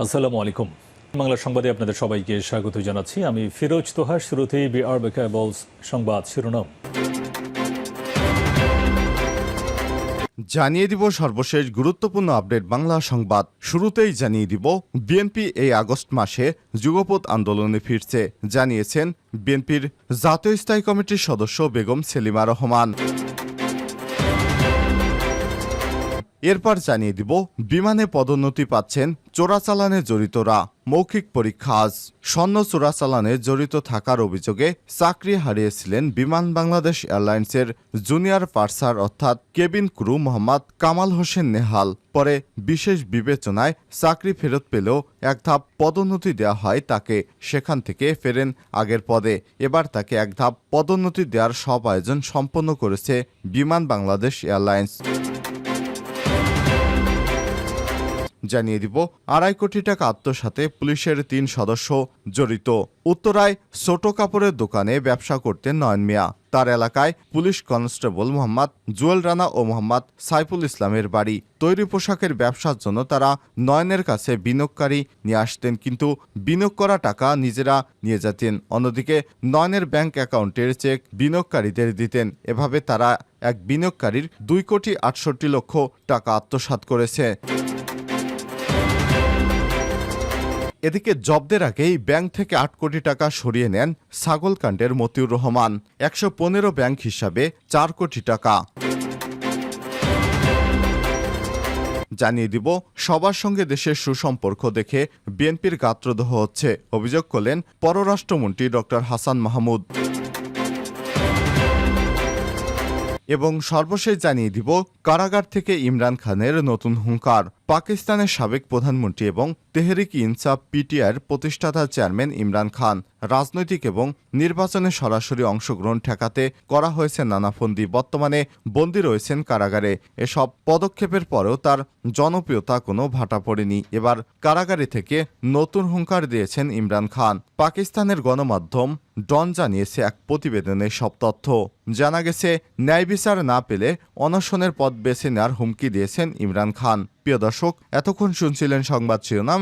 আসসালামু আলাইকুম। বাংলা সংবাদে আপনাদের সবাইকে স্বাগত জানাচ্ছি। আমি ফিরোজ তোহা শুরুতেই বিআর বেকাবলস সংবাদ শিরোনাম। জানিয়ে দিব সর্বশেষ গুরুত্বপূর্ণ আপডেট বাংলা সংবাদ। শুরুতেই জানিয়ে দিব বিএনপি এই আগস্ট মাসে যুগপৎ আন্দোলনে ফিরছে, জানিয়েছেন বিএনপির জাতীয় স্থায়ী কমিটির সদস্য বেগম সেলিমা রহমান। এরপর জানিয়ে দিব, বিমানে পদোন্নতি পাচ্ছেন চোরাচালানে জড়িতরা। মৌখিক পরীক্ষা আজ। স্বর্ণ চোরাচালানে জড়িত থাকার অভিযোগে চাকরি হারিয়েছিলেন বিমান বাংলাদেশ এয়ারলাইন্সের জুনিয়র পার্সার অর্থাৎ কেবিন ক্রু মোহাম্মদ কামাল হোসেন নেহাল। পরে বিশেষ বিবেচনায় চাকরি ফেরত পেলেও এক ধাপ পদোন্নতি দেওয়া হয় তাকে। সেখান থেকে ফেরেন আগের পদে। এবার তাকে এক ধাপ পদোন্নতি দেওয়ার সব আয়োজন সম্পন্ন করেছে বিমান বাংলাদেশ এয়ারলাইন্স। জানিয়ে দিব, আড়াই কোটি টাকা আত্মসাতে পুলিশের তিন সদস্য জড়িত। উত্তরায় ছোট কাপড়ের দোকানে ব্যবসা করতেন নয়ন মিয়া। তার এলাকায় পুলিশ কনস্টেবল মোহাম্মদ জুয়েল রানা ও মোহাম্মদ সাইফুল ইসলামের বাড়ি। তৈরি পোশাকের ব্যবসার জন্য তারা নয়নের কাছে বিনিয়োগকারী নিয়ে আসতেন, কিন্তু বিনিয়োগ করা টাকা নিজেরা নিয়ে যেতেন। অন্যদিকে নয়নের ব্যাংক অ্যাকাউন্টের চেক বিনিয়োগকারীদের দিতেন। এভাবে তারা এক বিনিয়োগকারীর দুই কোটি আটষট্টি লক্ষ টাকা আত্মসাৎ করেছে। এদিকে জব্দের আগেই ব্যাংক থেকে আট কোটি টাকা সরিয়ে নেন ছাগলকাণ্ডের মতিউর রহমান। একশো পনেরো ব্যাংক হিসাবে চার কোটি টাকা। জানিয়ে দিব, সবার সঙ্গে দেশের সুসম্পর্ক দেখে বিএনপির গাত্রদহ হচ্ছে, অভিযোগ করলেন পররাষ্ট্রমন্ত্রী ডক্টর হাসান মাহমুদ। এবং সর্বশেষ জানিয়ে দিব, কারাগার থেকে ইমরান খানের নতুন হুঙ্কার, পাকিস্তানের সাবেক প্রধানমন্ত্রী এবং তেহরিক ইনসাফ পিটিআর প্রতিষ্ঠাতা চেয়ারম্যান ইমরান খান রাজনৈতিক এবং নির্বাচনে সরাসরি অংশগ্রহণ ঠেকাতে করা হয়েছে নানাফন্দি বর্তমানে বন্দী রয়েছেন কারাগারে। এসব পদক্ষেপের পরেও তার জনপ্রিয়তা কোনো ভাটা পড়েনি। এবার কারাগারে থেকে নতুন হুঙ্কার দিয়েছেন ইমরান খান। পাকিস্তানের গণমাধ্যম ডন জানিয়েছে এক প্রতিবেদনে সব তথ্য। জানা গেছে, ন্যায় বিচার না পেলে অনশনের পথ বেছে নেওয়ার হুমকি দিয়েছেন ইমরান খান। প্রিয় দর্শক, এতক্ষণ শুনছিলেন সংবাদ শিরোনাম।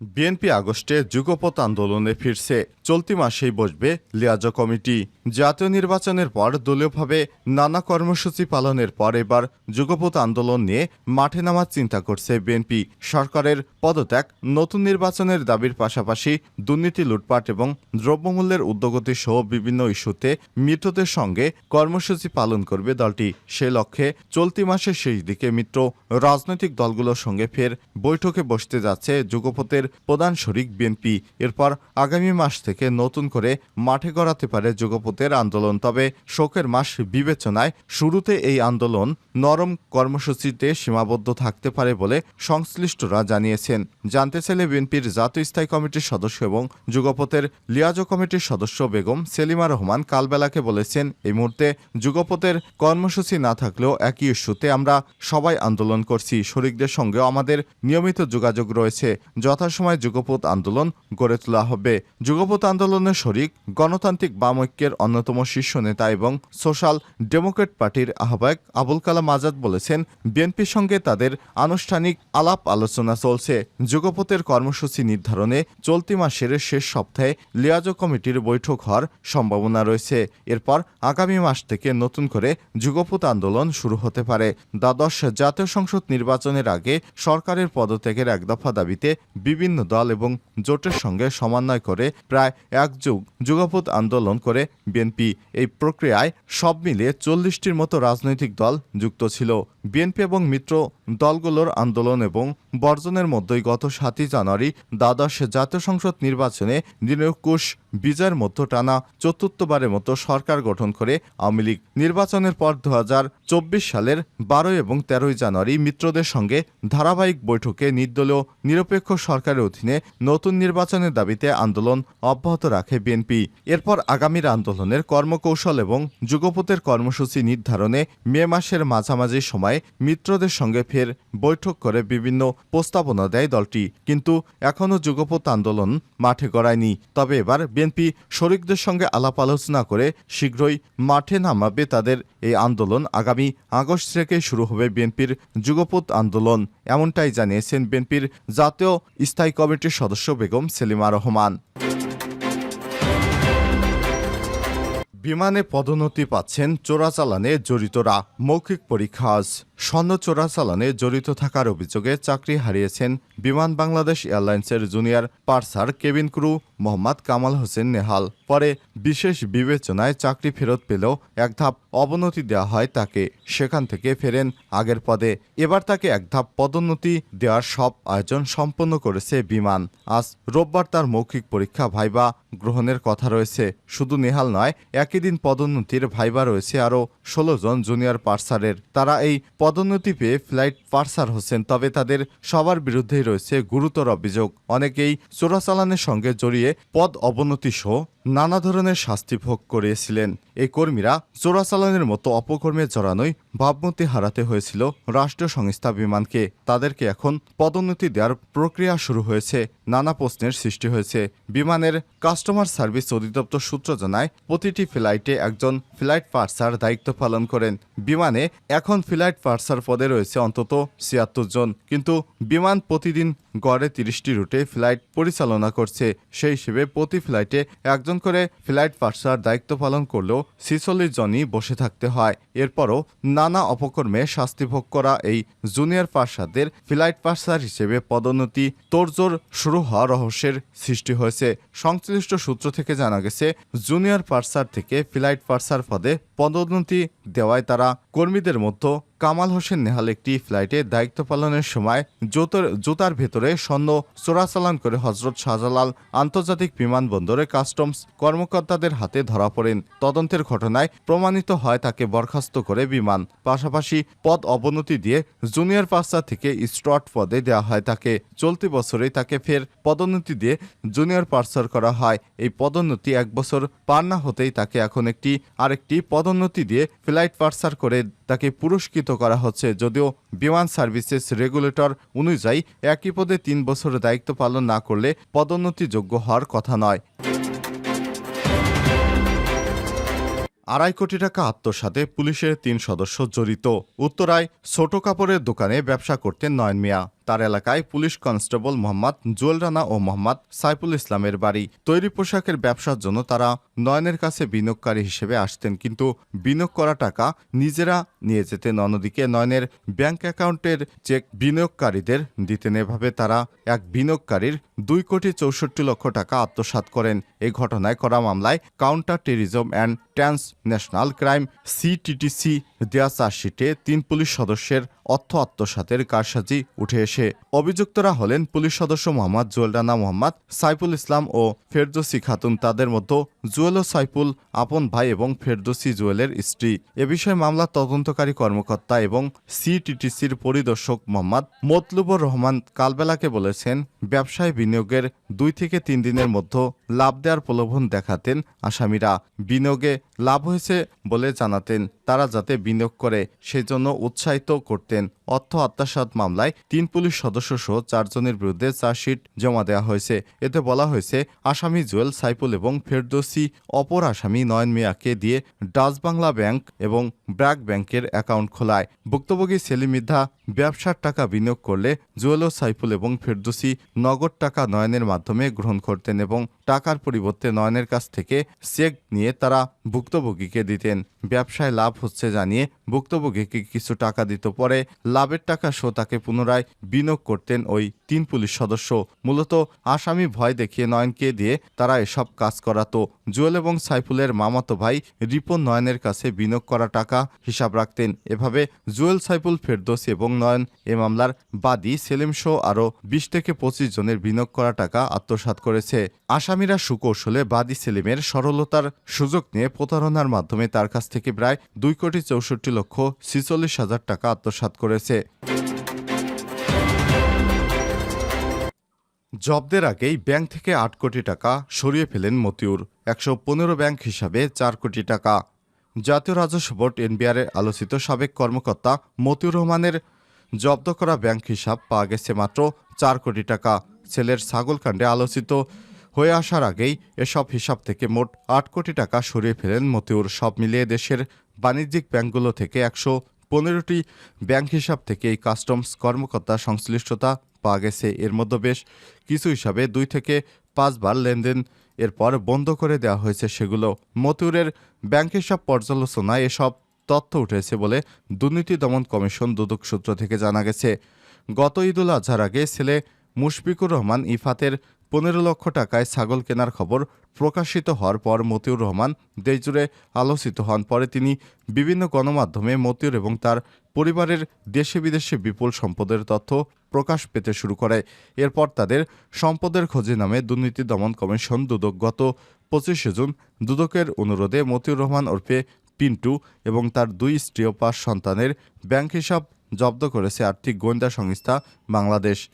বিএনপি আগস্টে যুগপৎ আন্দোলনে ফিরছে। চলতি মাসেই বসবে লিয়াজ কমিটি। জাতীয় নির্বাচনের পর দলীয়ভাবে নানা কর্মসূচি পালনের পর এবার যুগপৎ আন্দোলন নিয়ে মাঠে নামার চিন্তা করছে বিএনপি। সরকারের পদত্যাগ, নতুন নির্বাচনের দাবির পাশাপাশি দুর্নীতি, লুটপাট এবং দ্রব্যমূল্যের উদ্যোগতি সহ বিভিন্ন ইস্যুতে মিত্রদের সঙ্গে কর্মসূচি পালন করবে দলটি। সে লক্ষ্যে চলতি মাসের শেষ দিকে মিত্র রাজনৈতিক দলগুলোর সঙ্গে ফের বৈঠকে বসতে যাচ্ছে যুগপথের প্রধান শরিক বিএনপি। এরপর আগামী মাস থেকে নতুন করে মাঠে গড়াতে পারে যুগপথের আন্দোলন। তবে শোকের মাস বিবেচনায় শুরুতে এই আন্দোলন নরম কর্মসূচিতে সীমাবদ্ধ থাকতে পারে বলে সংশ্লিষ্টরা জানিয়েছেন। জানতে চাইলে বিএনপির জাতীয় স্থায়ী কমিটির সদস্য এবং যুগপথের লিয়াজো কমিটির সদস্য বেগম সেলিমা রহমান কালবেলাকে বলেছেন, এই মুহূর্তে যুগপথের কর্মসূচি না থাকলেও একই ইস্যুতে আমরা সবাই আন্দোলন করছি। শরিকদের সঙ্গেও আমাদের নিয়মিত যোগাযোগ রয়েছে। যথাসময় যুগপথ আন্দোলন গড়ে তোলা হবে। যুগপথ আন্দোলনের শরিক, গণতান্ত্রিক বাম ঐক্যের অন্যতম শীর্ষ নেতা এবং সোশ্যাল ডেমোক্রেট পার্টির আহ্বায়ক আবুল কালাম আজাদ বলেছেন, বিএনপির সঙ্গে তাদের আনুষ্ঠানিক আলাপ আলোচনা চলছে। যুগপথের কর্মসূচি নির্ধারণে চলতি মাসের শেষ সপ্তাহে লিয়াজো কমিটির বৈঠক হওয়ার সম্ভাবনা রয়েছে। এরপর আগামী মাস থেকে নতুন করে যুগপথ আন্দোলন শুরু হতে পারে। দ্বাদশ জাতীয় সংসদ নির্বাচনের আগে সরকারের পদত্যাগের এক দফা দাবিতে বিভিন্ন দল এবং জোটের সঙ্গে সমন্বয় করে প্রায় এক যুগ যুগপথ আন্দোলন করে বিএনপি। এই প্রক্রিয়ায় সব মিলিয়ে চল্লিশটির মতো রাজনৈতিক দল যুক্ত ছিল। বিএনপি এবং মিত্র দলগুলোর আন্দোলন এবং বর্জনের মধ্যেই গত সাতই জানুয়ারি দ্বাদশ জাতীয় সংসদ নির্বাচনে নিরঙ্কুশ বিজয়ের মধ্য টানা চতুর্থবারের মতো সরকার গঠন করে আওয়ামী লীগ নির্বাচনের পর দু হাজার চব্বিশ সালের বারোই এবং তেরোই জানুয়ারি মিত্রদের সঙ্গে ধারাবাহিক বৈঠকে নির্দলীয় নিরপেক্ষ সরকারের অধীনে নতুন নির্বাচনের দাবিতে আন্দোলন অব্যাহত রাখে বিএনপি। এরপর আগামীর আন্দোলনের কর্মকৌশল এবং যুগপথের কর্মসূচি নির্ধারণে মে মাসের মাঝামাঝি সময়ে মিত্রদের সঙ্গে ফের বৈঠক করে বিভিন্ন প্রস্তাবনা দেয় দলটি। কিন্তু এখনও যুগপথ আন্দোলন মাঠে গড়ায়নি। তবে এবার বিএনপি শরিকদের সঙ্গে আলাপ আলোচনা করে শীঘ্রই মাঠে নামাবে তাদের এই আন্দোলন। আগামী আগস্ট থেকে শুরু হবে বিএনপির যুগপথ আন্দোলন, এমনটাই জানিয়েছেন বিএনপির জাতীয় স্থায়ী কমিটির সদস্য বেগম সেলিমা রহমান। বিমানে পদোন্নতি পাচ্ছেন চোরাচালানে জড়িতরা। মৌখিক পরীক্ষা আজ। স্বর্ণ চোরাচালানে জড়িত থাকার অভিযোগে চাকরি হারিয়েছেন বিমান বাংলাদেশ এয়ারলাইন্সের junior purser cabin crew Mohammad Kamal Hossain Nehal. পরে বিশেষ বিবেচনায় চাকরি ফেরত পেলেও এক ধাপ অবনতি দেওয়া হয় তাকে। সেখান থেকে ফেরেন আগের পদে। এবার তাকে এক ধাপ পদোন্নতি দেওয়ার সব আয়োজন সম্পন্ন করেছে বিমান। আজ রোববার তার মৌখিক পরীক্ষা ভাইবা গ্রহণের কথা রয়েছে। শুধু নেহাল নয়, একই দিন পদোন্নতির ভাইবা রয়েছে আরও ষোলো জন জুনিয়র পার্সারের। তারা এই পদোন্নতি পেয়ে ফ্লাইট পার্সার হোসেন, তবে তাদের সবার বিরুদ্ধেই রয়েছে গুরুতর অভিযোগ। অনেকেই চোরাচালানের সঙ্গে জড়িয়ে পদ অবনতি সহ নানা ধরনের শাস্তি ভোগ করিয়েছিলেন এই কর্মীরা চোরাচালানের মতো অপকর্মে জড়ানোই ভাবমূর্তি হারাতে হয়েছিল রাষ্ট্রীয় সংস্থা বিমানকে। তাদেরকে এখন পদোন্নতি দেওয়ার প্রক্রিয়া শুরু হয়েছে, নানা প্রশ্নের সৃষ্টি হয়েছে। বিমানের কাস্টমার সার্ভিস অধিদপ্তর সূত্র জানায়, প্রতিটি ফ্লাইটে একজন ফ্লাইট পার্সার দায়িত্ব পালন করেন। বিমানে এখন ফ্লাইট পার্সার পদে রয়েছে অন্তত ছিয়াত্তর জন। কিন্তু বিমান প্রতিদিন গড়ে তিরিশটি রুটে ফ্লাইট পরিচালনা করছে। সেই হিসেবে প্রতি ফ্লাইটে একজন করে ফ্লাইট পার্সার দায়িত্ব পালন করলেও ছিচল্লিশ জনই বসে থাকতে হয়। এরপরও নানা অপকর্মে শাস্তি ভোগ করা এই জুনিয়র পার্সারদের ফ্লাইট পার্সার হিসেবে পদোন্নতি, তোড়জোড় শুরু হওয়া রহস্যের সৃষ্টি হয়েছে। সংশ্লিষ্ট সূত্র থেকে জানা গেছে, জুনিয়র পার্সার থেকে ফ্লাইট পার্সার পদে পদোন্নতি দেওয়ায় তারা কর্মীদের মধ্যে কামাল হোসেন নেহাল একটি ফ্লাইটে দায়িত্ব পালনের সময় জুতোর জুতার ভেতরে স্বর্ণ চোরাচালান করে হজরত শাহজালাল আন্তর্জাতিক বিমানবন্দরে কাস্টমস কর্মকর্তাদের হাতে ধরা পড়েন। তদন্তের ঘটনায় প্রমাণিত হয় তাকে বরখাস্ত করে বিমান। পাশাপাশি পদ অবনতি দিয়ে জুনিয়র পার্সার থেকে স্ট্রট পদে দেওয়া হয় তাকে। চলতি বছরেই তাকে ফের পদোন্নতি দিয়ে জুনিয়র পার্সার করা হয়। এই পদোন্নতি এক বছর পার না হতেই তাকে এখন একটি আরেকটি পদোন্নতি দিয়ে ফ্লাইট পার্সার করে তাকে পুরস্কৃত করা হচ্ছে। যদিও বিমান সার্ভিসেস রেগুলেটর অনুযায়ী একই পদে তিন বছর দায়িত্ব পালন না করলে পদোন্নতিযোগ্য হওয়ার কথা নয়। আড়াই কোটি টাকা আত্মসাতে পুলিশের তিন সদস্য জড়িত। উত্তরায় ছোট কাপড়ের দোকানে ব্যবসা করতেন নয়ন মিয়া তার এলাকায় পুলিশ কনস্টেবল মোহাম্মদ জুয়েল রানা ও মোহাম্মদ সাইফুল ইসলামের বাড়ি। তৈরি পোশাকের ব্যবসার জন্য তারা নয়নের কাছে বিনিয়োগকারী হিসেবে আসতেন, কিন্তু বিনিয়োগ করা টাকা নিজেরা নিয়ে যেতেন। অন্যদিকে নয়নের ব্যাংক অ্যাকাউন্টের চেক বিনিয়োগকারীদের দিতেন। এভাবে তারা এক বিনিয়োগকারীর দুই কোটি চৌষট্টি লক্ষ টাকা আত্মসাৎ করেন। এই ঘটনায় করা মামলায় counter terrorism and transnational crime CTTC দেয়া চার্জশিটে তিন পুলিশ সদস্যের অর্থ আত্মসাতের কারসাজি উঠে এসে। অভিযুক্তরা হলেন পুলিশ সদস্য মোহাম্মদ জুয়েল রানা মোহাম্মদ, সাইফুল ইসলাম ও ফেরদোসি খাতুন। তাদের মধ্যে জুয়েল ও সাইফুল, আপন ভাই এবং ফেরদোসি জুয়েলের স্ত্রী। এ বিষয়ে মামলার তদন্তকারী কর্মকর্তা এবং সিটিটিসির পরিদর্শক মোহাম্মদ মতলুবুর রহমান কালবেলাকে বলেছেন, ব্যবসায় বিনিয়োগের দুই থেকে তিন দিনের মধ্যে লাভ দেওয়ার প্রলোভন দেখাতেন আসামিরা। বিনিয়োগে লাভ হয়েছে বলে জানাতেন তারা, যাতে বিনিয়োগ করে সেজন্য উৎসাহিত করতেন। অর্থ আত্মসাৎ মামলায় তিন পুলিশ সদস্য সহ চারজনের বিরুদ্ধে চার্জশিট জমা দেওয়া হয়েছে। এতে বলা হয়েছে, আসামি জুয়েল সাইফুল এবং ফেরদোসি অপর আসামি নয়ন মিয়াকে দিয়ে ডাচ বাংলা ব্যাংক এবং ব্র্যাক ব্যাংকের অ্যাকাউন্ট খোলায়। ভুক্তভোগী সেলিম মিধা ব্যবসার টাকা বিনিয়োগ করলে জুয়েল ও সাইফুল এবং ফেরদোসি নগদ টাকা নয়নের মাধ্যমে গ্রহণ করতেন এবং টাকার পরিবর্তে নয়নের কাছ থেকে চেক নিয়ে তারা ভুক্তভোগীকে দিতেন। ব্যবসায় লাভ হচ্ছে জানিয়ে ভুক্তভোগীকে কিছু টাকা দিত। পরে লাভের টাকা সহ তাকে পুনরায় বিনিয়োগ করতেন ওই তিন পুলিশ সদস্য। মূলত আসামি ভয় দেখিয়ে নয়নকে দিয়ে তারা এসব কাজ করাতো। জুয়েল এবং সাইফুলের মামাতো ভাই রিপন নয়নের কাছে বিনিয়োগ করা টাকা হিসাব রাখতেন। এভাবে জুয়েল, সাইফুল, ফেরদৌসি এবং নয়ন এ মামলার বাদী সেলিম শো আরও বিশ থেকে পঁচিশ জনের বিনিয়োগ করা টাকা আত্মসাৎ করেছে। আসামিরা সুকৌশলে বাদী সেলিমের সরলতার সুযোগ নিয়ে প্রতারণার মাধ্যমে তার কাছ থেকে প্রায় দুই কোটি চৌষট্টি লক্ষ ছিচল্লিশ হাজার টাকা আত্মসাৎ করেছে। জব্দের আগেই ব্যাংক থেকে আট কোটি টাকা সরিয়ে ফেলেন মতিউর। একশো পনেরো ব্যাংক হিসাবে চার কোটি টাকা। জাতীয় রাজস্ব বোর্ড এনবিআরের আলোচিত সাবেক কর্মকর্তা মতিউর রহমানের জব্দ করা ব্যাংক হিসাব পাওয়া গেছে মাত্র চার কোটি টাকা। ছেলের ছাগলকাণ্ডে আলোচিত হয়ে আসার আগেই এসব হিসাব থেকে মোট আট কোটি টাকা সরিয়ে ফেলেন মতিউর। সব মিলিয়ে দেশের বাণিজ্যিক ব্যাংকগুলো থেকে একশো পনেরোটি ব্যাংক হিসাব থেকে এই কাস্টমস কর্মকর্তা সংশ্লিষ্টতা পাওয়া গেছে। এর মধ্যে বেশ কিছু হিসাবে দুই থেকে পাঁচবার লেনদেন এরপর বন্ধ করে দেওয়া হয়েছে সেগুলো। মতিউরের ব্যাংক হিসাব পর্যালোচনায় এসব তথ্য উঠেছে বলে দুর্নীতি দমন কমিশন দুদক সূত্র থেকে জানা গেছে। গত ঈদুল আজহার আগে ছেলে মুশফিকুর রহমান ইফাতের পনেরো লক্ষ টাকায় ছাগল কেনার খবর প্রকাশিত হওয়ার পর মতিউর রহমান দেশজুড়ে আলোচিত হন। পরে তিনি বিভিন্ন গণমাধ্যমে মতিউর এবং তার পরিবারের দেশে বিদেশে বিপুল সম্পদের তথ্য প্রকাশ পেতে শুরু করে। এরপর তাদের সম্পদের খোঁজে নামে দুর্নীতি দমন কমিশন দুদক গত পঁচিশে জুন দুদকের অনুরোধে মতিউর রহমান ওরফে পিন্টু এবং তার দুই স্ত্রী ও পাঁচ সন্তানের ব্যাংক হিসাব জব্দ করেছে আর্থিক গোয়েন্দা সংস্থা বাংলাদেশ।